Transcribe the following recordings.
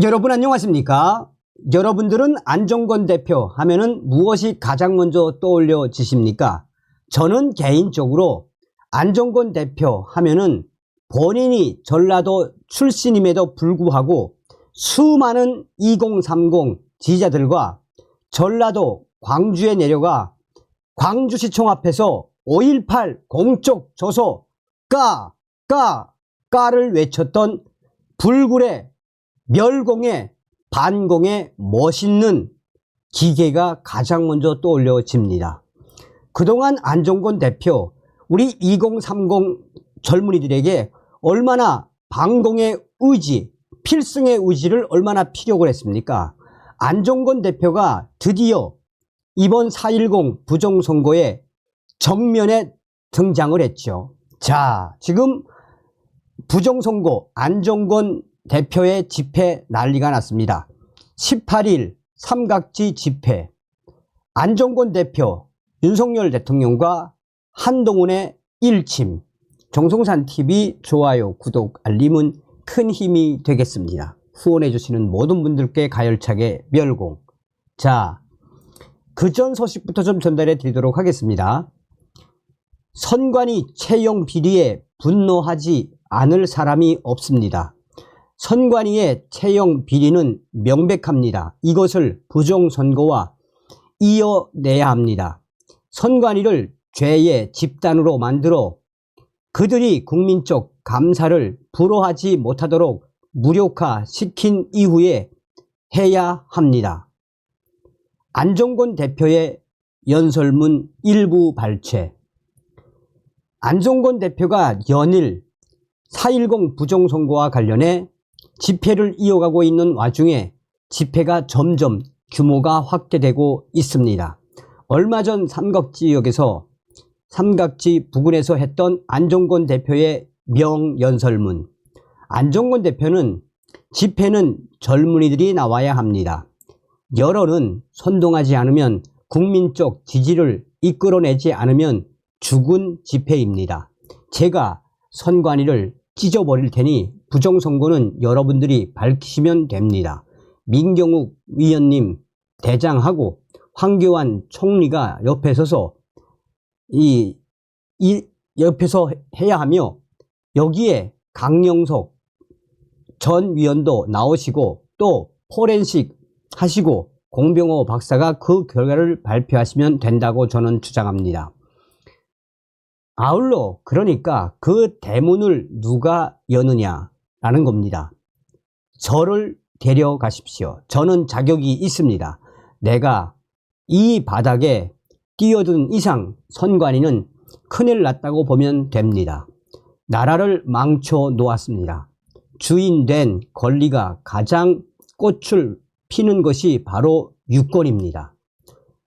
여러분 안녕하십니까? 여러분들은 안정권 대표 하면은 무엇이 가장 먼저 떠올려지십니까? 저는 개인적으로 안정권 대표 하면은 본인이 전라도 출신임에도 불구하고 수많은 2030 지지자들과 전라도 광주에 내려가 광주시청 앞에서 5.18 공적 조소 까, 까, 까를 외쳤던 불굴의 멸공의 반공의 멋있는 기계가 가장 먼저 떠올려집니다. 그동안 안정권 대표, 우리 2030 젊은이들에게 얼마나 반공의 의지, 필승의 의지를 얼마나 필요로 했습니까? 안정권 대표가 드디어 이번 4.10 부정선거에 정면에 등장을 했죠. 자, 지금 부정선거 안정권 대표의 집회 난리가 났습니다. 18일 삼각지 집회 안정권 대표 윤석열 대통령과 한동훈의 일침 정성산 TV 좋아요 구독 알림은 큰 힘이 되겠습니다. 후원해 주시는 모든 분들께 가열차게 멸공 자 그전 소식부터 좀 전달해 드리도록 하겠습니다. 선관위 채용 비리에 분노하지 않을 사람이 없습니다. 선관위의 채용 비리는 명백합니다. 이것을 부정선거와 이어내야 합니다. 선관위를 죄의 집단으로 만들어 그들이 국민적 감사를 불허하지 못하도록 무력화시킨 이후에 해야 합니다. 안정권 대표의 연설문 일부 발췌 안정권 대표가 연일 4.10 부정선거와 관련해 집회를 이어가고 있는 와중에 집회가 점점 규모가 확대되고 있습니다. 얼마 전 삼각지역에서 삼각지 부근에서 했던 안정권 대표의 명연설문. 안정권 대표는 집회는 젊은이들이 나와야 합니다. 여론은 선동하지 않으면 국민적 지지를 이끌어내지 않으면 죽은 집회입니다. 제가 선관위를 찢어버릴 테니 부정선거는 여러분들이 밝히시면 됩니다. 민경욱 위원님 대장하고 황교안 총리가 옆에 서서 이, 이 옆에서 해야 하며 여기에 강영석 전 위원도 나오시고 또 포렌식 하시고 공병호 박사가 그 결과를 발표하시면 된다고 저는 주장합니다. 아울러 그러니까 그 대문을 누가 여느냐 라는 겁니다. 저를 데려가십시오. 저는 자격이 있습니다. 내가 이 바닥에 뛰어든 이상 선관위는 큰일 났다고 보면 됩니다. 나라를 망쳐 놓았습니다. 주인된 권리가 가장 꽃을 피는 것이 바로 유권입니다.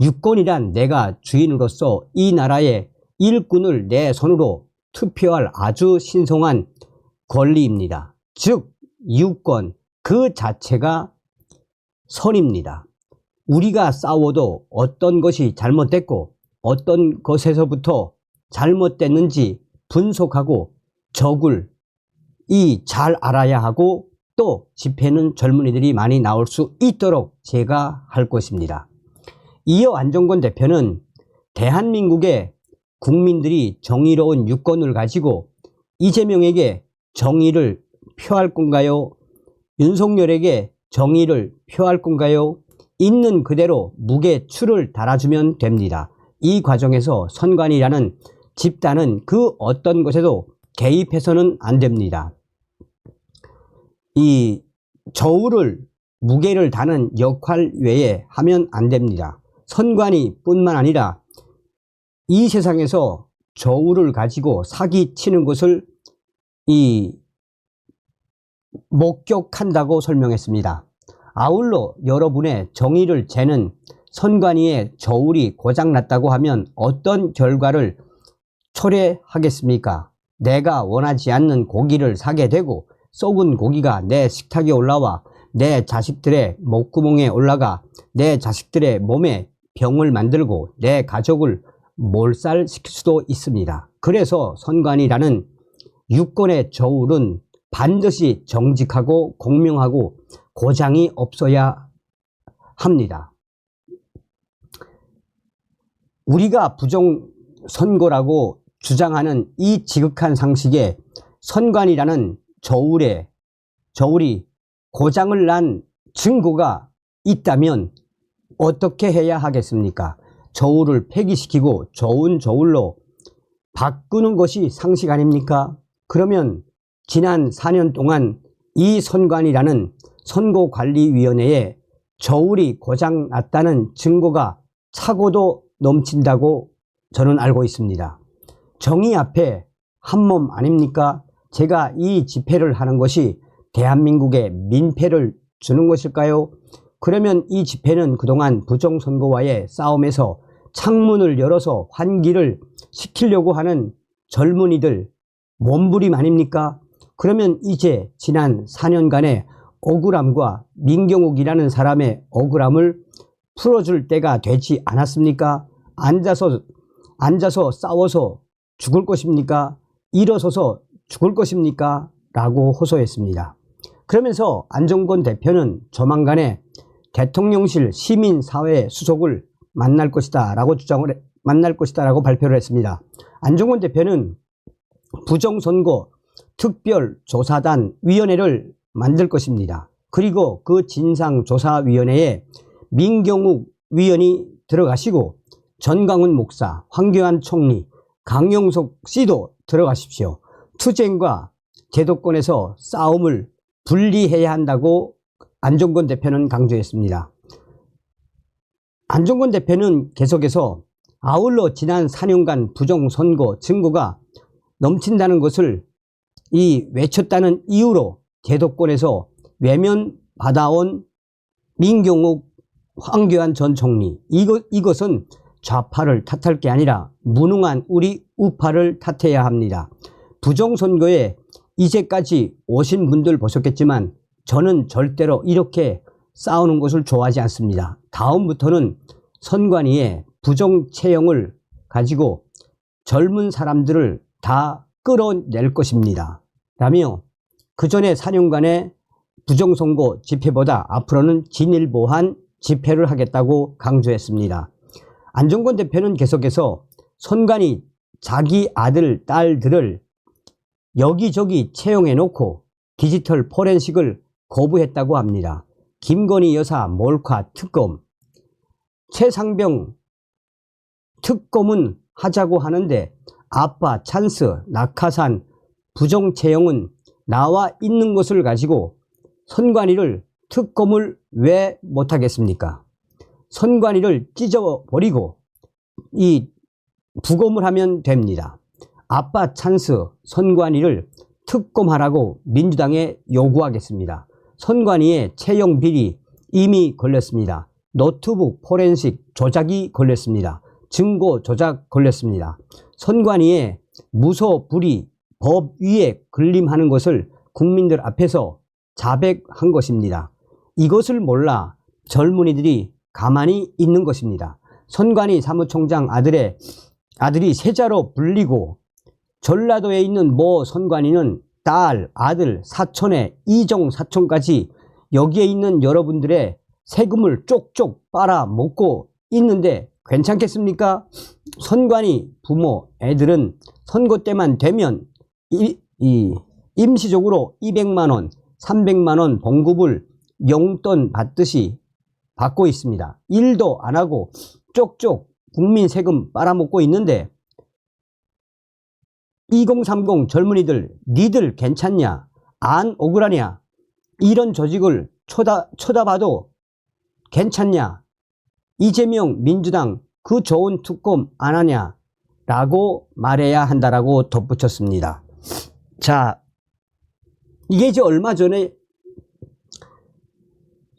유권이란 내가 주인으로서 이 나라의 일꾼을 내 손으로 투표할 아주 신성한 권리입니다. 즉, 유권 그 자체가 선입니다. 우리가 싸워도 어떤 것이 잘못됐고 어떤 것에서부터 잘못됐는지 분석하고 적을 이 잘 알아야 하고 또 집회는 젊은이들이 많이 나올 수 있도록 제가 할 것입니다. 이어 안정권 대표는 대한민국의 국민들이 정의로운 유권을 가지고 이재명에게 정의를 표할 건가요? 윤석열에게 정의를 표할 건가요? 있는 그대로 무게 추를 달아주면 됩니다. 이 과정에서 선관이라는 집단은 그 어떤 것에도 개입해서는 안 됩니다. 이 저울을 무게를 다는 역할 외에 하면 안 됩니다. 선관위 뿐만 아니라 이 세상에서 저울을 가지고 사기 치는 것을 이 목격한다고 설명했습니다. 아울러 여러분의 정의를 재는 선관위의 저울이 고장났다고 하면 어떤 결과를 초래하겠습니까? 내가 원하지 않는 고기를 사게 되고 썩은 고기가 내 식탁에 올라와 내 자식들의 목구멍에 올라가 내 자식들의 몸에 병을 만들고 내 가족을 몰살시킬 수도 있습니다. 그래서 선관이라는 유권의 저울은 반드시 정직하고 공명하고 고장이 없어야 합니다. 우리가 부정 선거라고 주장하는 이 지극한 상식에 선관이라는 저울에 저울이 고장을 난 증거가 있다면 어떻게 해야 하겠습니까? 저울을 폐기시키고 좋은 저울로 바꾸는 것이 상식 아닙니까? 그러면 지난 4년 동안 이 선관이라는 선거관리위원회에 저울이 고장 났다는 증거가 차고도 넘친다고 저는 알고 있습니다. 정의 앞에 한 몸 아닙니까? 제가 이 집회를 하는 것이 대한민국에 민폐를 주는 것일까요? 그러면 이 집회는 그동안 부정선거와의 싸움에서 창문을 열어서 환기를 시키려고 하는 젊은이들 몸부림 아닙니까? 그러면 이제 지난 4년간의 억울함과 민경욱이라는 사람의 억울함을 풀어줄 때가 되지 않았습니까? 앉아서, 앉아서 싸워서 죽을 것입니까? 일어서서 죽을 것입니까? 라고 호소했습니다. 그러면서 안정권 대표는 조만간에 대통령실 시민사회 수석을 만날 것이다 라고 주장을 해- 만날 것이다 라고 발표를 했습니다. 안정권 대표는 부정선거 특별조사단 위원회를 만들 것입니다. 그리고 그 진상조사위원회에 민경욱 위원이 들어가시고 전강훈 목사, 황교안 총리, 강용석 씨도 들어가십시오. 투쟁과 제도권에서 싸움을 분리해야 한다고 안정권 대표는 강조했습니다. 안정권 대표는 계속해서 아울러 지난 4년간 부정선거 증거가 넘친다는 것을 이 외쳤다는 이유로 제도권에서 외면 받아온 민경욱 황교안 전 총리 이것, 이것은 좌파를 탓할 게 아니라 무능한 우리 우파를 탓해야 합니다. 부정선거에 이제까지 오신 분들 보셨겠지만 저는 절대로 이렇게 싸우는 것을 좋아하지 않습니다. 다음부터는 선관위에 부정 채용을 가지고 젊은 사람들을 다 끌어낼 것입니다. 라며 그 전에 4년간의 부정선거 집회보다 앞으로는 진일보한 집회를 하겠다고 강조했습니다. 안정권 대표는 계속해서 선관위 자기 아들, 딸들을 여기저기 채용해 놓고 디지털 포렌식을 거부했다고 합니다. 김건희 여사 몰카 특검, 최상병 특검은 하자고 하는데 아빠 찬스, 낙하산, 부정 채용은 나와 있는 것을 가지고 선관위를 특검을 왜 못하겠습니까? 선관위를 찢어버리고 이 부검을 하면 됩니다. 아빠 찬스 선관위를 특검하라고 민주당에 요구하겠습니다. 선관위의 채용 비리 이미 걸렸습니다. 노트북 포렌식 조작이 걸렸습니다. 증거 조작 걸렸습니다. 선관위에 무소 불이 법 위에 군림하는 것을 국민들 앞에서 자백한 것입니다. 이것을 몰라 젊은이들이 가만히 있는 것입니다. 선관위 사무총장 아들의 아들이 세자로 불리고 전라도에 있는 모 선관위는 딸, 아들, 사촌의 이종 사촌까지 여기에 있는 여러분들의 세금을 쪽쪽 빨아먹고 있는데 괜찮겠습니까? 선관위 부모, 애들은 선거 때만 되면 이, 이 임시적으로 200만원, 300만원 봉급을 용돈 받듯이 받고 있습니다. 일도 안 하고 쪽쪽 국민 세금 빨아먹고 있는데 2030 젊은이들 니들 괜찮냐? 안 억울하냐? 이런 조직을 쳐다, 쳐다봐도 괜찮냐? 이재명 민주당 그 좋은 특검 안 하냐? 라고 말해야 한다라고 덧붙였습니다. 자, 이게 이제 얼마 전에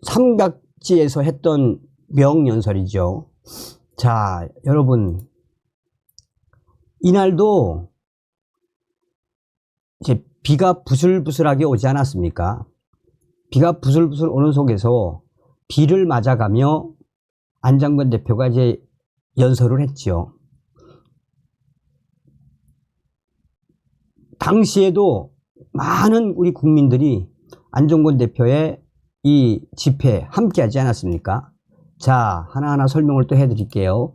삼각지에서 했던 명연설이죠. 자, 여러분, 이날도 이제 비가 부슬부슬하게 오지 않았습니까? 비가 부슬부슬 오는 속에서 비를 맞아가며 안장건 대표가 이제 연설을 했죠. 당시에도 많은 우리 국민들이 안정권 대표의 이 집회 함께 하지 않았습니까? 자, 하나하나 설명을 또 해드릴게요.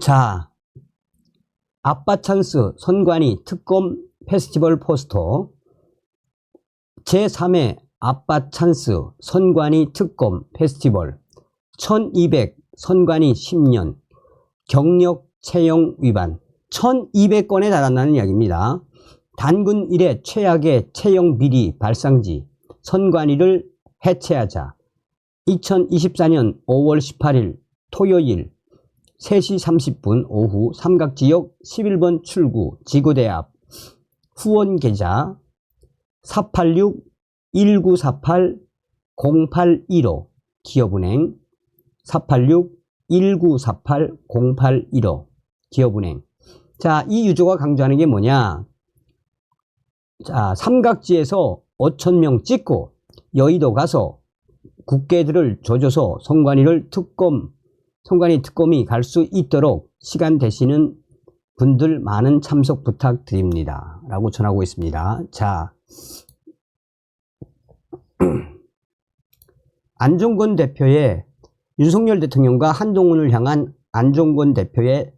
자, 아빠 찬스 선관위 특검 페스티벌 포스터 제3회 아빠 찬스 선관위 특검 페스티벌. 1200 선관위 10년. 경력 채용 위반. 1200건에 달한다는 이야기입니다. 단군 일의 최악의 채용 비리 발상지. 선관위를 해체하자. 2024년 5월 18일 토요일 3시 30분 오후 삼각지역 11번 출구 지구대 앞 후원 계좌 486-1948-0815 기업은행 486-1948-0815 기업은행 자, 이 유저가 강조하는 게 뭐냐? 자, 삼각지에서 5천명 찍고 여의도 가서 국회들을 조져서 선관위를 특검, 선관위 특검이 갈 수 있도록 시간 되시는 분들 많은 참석 부탁드립니다. 라고 전하고 있습니다. 자, 안종건 대표의 윤석열 대통령과 한동훈을 향한 안종건 대표의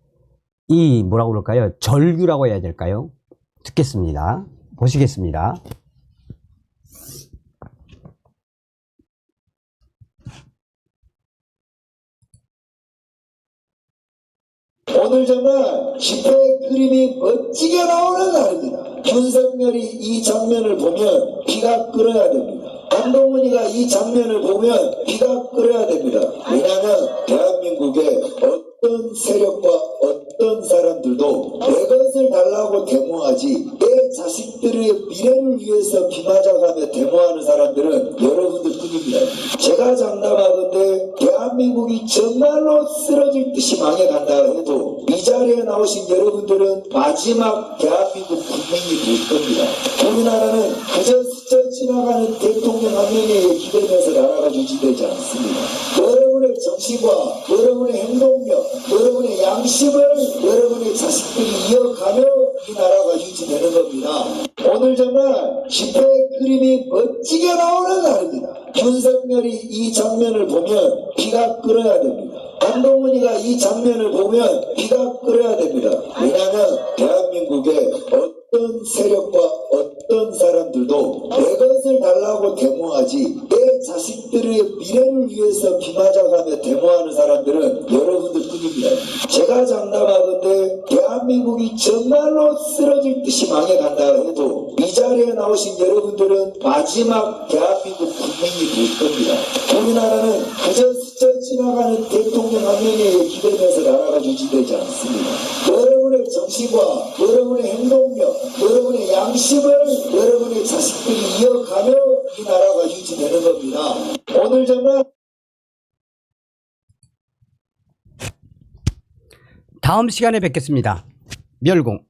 이 뭐라고 그럴까요? 절규라고 해야 될까요? 듣겠습니다. 보시겠습니다. 오늘 정말 집회 그림이 멋지게 나오는 날입니다. 윤석열이 이 장면을 보면 피가 끓어야 됩니다. 한동훈이가 이 장면을 보면 피가 끓어야 됩니다. 왜냐하면 대한민국의 어떤 세력과 어떤 사람들도 내 것을 달라고 데모하지 내 자식들의 미래를 위해서 비 맞아가며 데모하는 사람들은 여러분들 뿐입니다. 제가 장담하건대 대한민국이 정말로 쓰러질 듯이 망해간다 해도 이 자리에 나오신 여러분들은 마지막 대한민국 국민이 될 겁니다. 우리나라는 그저 스쳐 지나가는 대통령 한 명에 기대면서 나라가 유지되지 않습니다. 여러분의 정신과 여러분의 행동력, 여러분의 양심을 여러분의 자식들이 이어가며 이 나라가 유지되는 겁니다. 오늘 정말 집회 그림이 멋지게 나오는 날입니다. 윤석열이 이 장면을 보면 피가 끓어야 됩니다. 한동훈이가 이 장면을 보면 피가 끓어야 됩니다. 왜냐하면 대한민국의 어떤 세력과 어떤 사람들도 내 것을 달라고 데모하지 내 자식들의 미래를 위해서 비 맞아가며 데모하는 사람들은 여러분들 뿐입니다. 제가 장담하건대 대한민국이 정말로 쓰러질 듯이 망해간다 해도 이 자리에 나오신 여러분들은 마지막 대한민국 국민이 될 겁니다. 우리나라는 그저 스쳐 지나가는 대통령 한 명에 기대면서 나라가 유지되지 않습니다. 여러분의 정신과 여러분의 행동력, 여러분의 양심을 여러분의 자식들이 이어가며 이 나라가 유지되는 겁니다. 오늘 정말 다음 시간에 뵙겠습니다. 멸공.